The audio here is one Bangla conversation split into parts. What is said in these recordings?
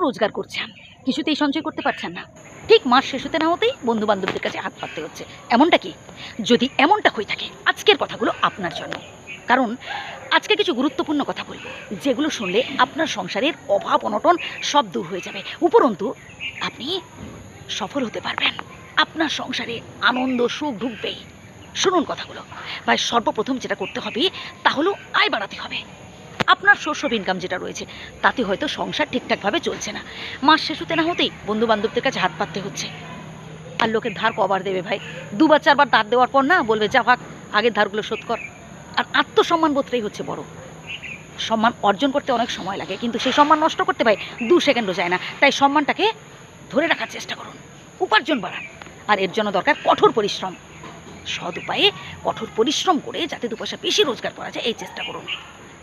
রোজগার করছেন কিছুতেই সঞ্চয় করতে পারছেন না। ঠিক মাস শেষ হতে না হতেই বন্ধু বান্ধবদের কাছে হাত পাততে হচ্ছে। এমনটা কি? যদি এমনটা হয়ে থাকে, আজকের কথাগুলো আপনার জন্য। কারণ, আজকে কিছু গুরুত্বপূর্ণ কথা বলব। যেগুলো শুনলে আপনার সংসারের অভাব, অনটন সব দূর হয়ে যাবে। উপরন্তু, আপনি সফল হতে পারবেন। আপনার সংসারে আনন্দ, সুখ ঢুকবেই শুনুন কথাগুলো। ভাই, সর্বপ্রথম যেটা করতে হবে, তা হলো আয় বাড়াতে হবে। আপনার অফ ইনকাম যেটা রয়েছে, তাতে হয়তো সংসার ঠিকঠাকভাবে চলছে না। মাস শেষ হতে না হতেই বন্ধু বান্ধবদের কাছে হাত পাততে হচ্ছে। আর লোকের ধার কবার দেবে ভাই? দুবার, চারবার ধার দেওয়ার পর না বলবে, যা ভাগ, আগের ধারগুলো শোধ কর। আর আত্মসম্মান বোধটাই হচ্ছে বড়। সম্মান অর্জন করতে অনেক সময় লাগে, কিন্তু সেই সম্মান নষ্ট করতে ভাই দু সেকেন্ডও যায় না। তাই সম্মানটাকে ধরে রাখার চেষ্টা করুন। উপার্জন বাড়ান। আর এর জন্য দরকার কঠোর পরিশ্রম। সৎ উপায়ে কঠোর পরিশ্রম করে যাতে দু পয়সা বেশি রোজগার করা যায়, এই চেষ্টা করুন।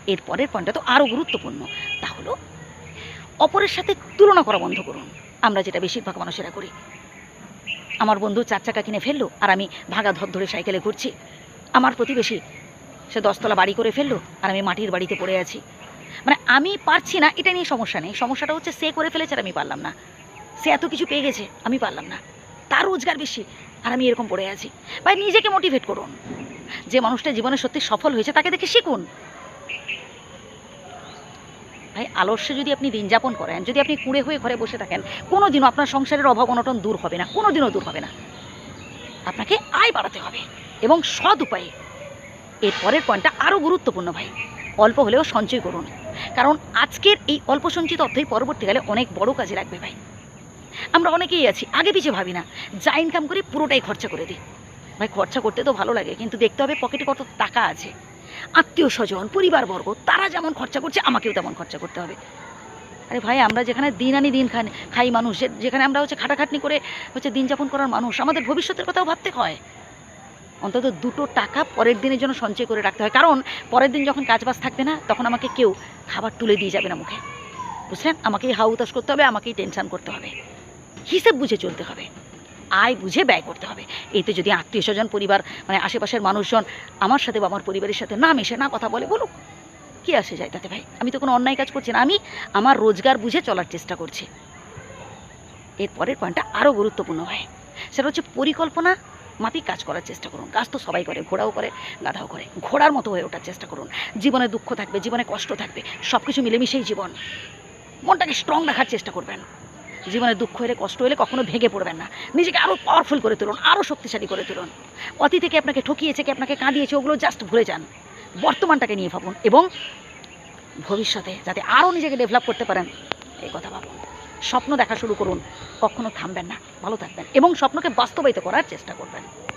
এর পরের পয়েন্টটা তো আরও গুরুত্বপূর্ণ। তা হলো, অপরের সাথে তুলনা করা বন্ধ করুন। আমরা যেটা বেশিরভাগ মানুষেরা করি। আমার বন্ধু চার চাকা কিনে ফেলল আর আমি ভাগা ধর ধরে সাইকেলে ঘুরছি। আমার প্রতিবেশী, সে দশতলা বাড়ি করে ফেলল আর আমি মাটির বাড়িতে পড়ে আছি। মানে আমি পারছি না, এটা নিয়ে সমস্যা নেই। সমস্যাটা হচ্ছে সে করে ফেলেছে আর আমি পারলাম না। সে এত কিছু পেয়ে গেছে, আমি পারলাম না। তার রোজগার বেশি আর আমি এরকম পড়ে আছি। ভাই, নিজেকে মোটিভেট করুন। যে মানুষটা জীবনে সত্যি সফল হয়েছে তাকে দেখে শিখুন। ভাই, আলস্যে যদি আপনি দিন যাপন করেন, যদি আপনি কুঁড়ে হয়ে ঘরে বসে থাকেন কোনো দিনও আপনার সংসারের অভাব অনটন দূর হবে না কোনো দিনও দূর হবে না। আপনাকে আয় বাড়াতে হবে এবং সৎ উপায়ে। এর পরের পয়েন্টটা আরও গুরুত্বপূর্ণ ভাই, অল্প হলেও সঞ্চয় করুন। কারণ আজকের এই অল্প সঞ্চিত অর্থই পরবর্তীকালে অনেক বড় কাজে লাগবে ভাই। আমরা অনেকেই আছি, আগে পিছে ভাবি না, যা ইনকাম করি পুরোটাই খরচা করে দিই। ভাই, খরচা করতে তো ভালো লাগে, কিন্তু দেখতে হবে পকেটে কত টাকা আছে। আত্মীয় স্বজন, পরিবারবর্গ, তারা যেমন খরচা করছে, আমাকেও তেমন খরচা করতে হবে। আরে ভাই, আমরা যেখানে দিন আনি দিন খান খাই মানুষ যেখানে আমরা হচ্ছে খাটাখাটনি করে হচ্ছে দিন যাপন করার মানুষ, আমাদের ভবিষ্যতের কথাও ভাবতে হয়। অন্তত দুটো টাকা পরের দিনের জন্য সঞ্চয় করে রাখতে হয়। কারণ পরের দিন যখন কাজবাজ থাকবে না, তখন আমাকে কেউ খাবার তুলে দিয়ে যাবে না মুখে। বুঝলেন? আমাকেই হাউতাস করতে হবে, আমাকেই টেনশন করতে হবে। হিসেব বুঝে চলতে হবে। আয় বুঝে ব্যয় করতে হবে। এতে যদি আত্মীয় স্বজন, পরিবার মানে আশেপাশের মানুষজন আমার সাথে বা আমার পরিবারের সাথে না মেশে, না কথা বলে, বলুক, কি আসে যায় তাতে ভাই? আমি তো কোনো অন্যায় কাজ করছি না, আমি আমার রোজগার বুঝে চলার চেষ্টা করছি। এর পরের পয়েন্টটা আরও গুরুত্বপূর্ণ হয় সেটা হচ্ছে পরিকল্পনা মাফিক কাজ করার চেষ্টা করুন। কাজ তো সবাই করে, ঘোড়াও করে, গাধাও করে। ঘোড়ার মতো হয়ে ওঠার চেষ্টা করুন। জীবনে দুঃখ থাকবে, জীবনে কষ্ট থাকবে সব কিছু মিলেমিশেই জীবন। মনটাকে স্ট্রং রাখার চেষ্টা করবেন। জীবনে দুঃখ হলে কষ্ট হলে কখনো ভেঙে পড়বেন না। নিজেকে আরও পাওয়ারফুল করে তুলুন আরও শক্তিশালী করে তুলুন। অতীতে থেকে আপনাকে ঠকিয়েছে, কি আপনাকে কাঁদিয়েছে, ওগুলো জাস্ট ভুলে যান। বর্তমানটাকে নিয়ে ভাবুন এবং ভবিষ্যতে যাতে আরও নিজেকে ডেভেলপ করতে পারেন, এই কথা ভাবুন। স্বপ্ন দেখা শুরু করুন, কখনো থামবেন না, ভালো থাকবেন এবং স্বপ্নকে বাস্তবায়িত করার চেষ্টা করবেন।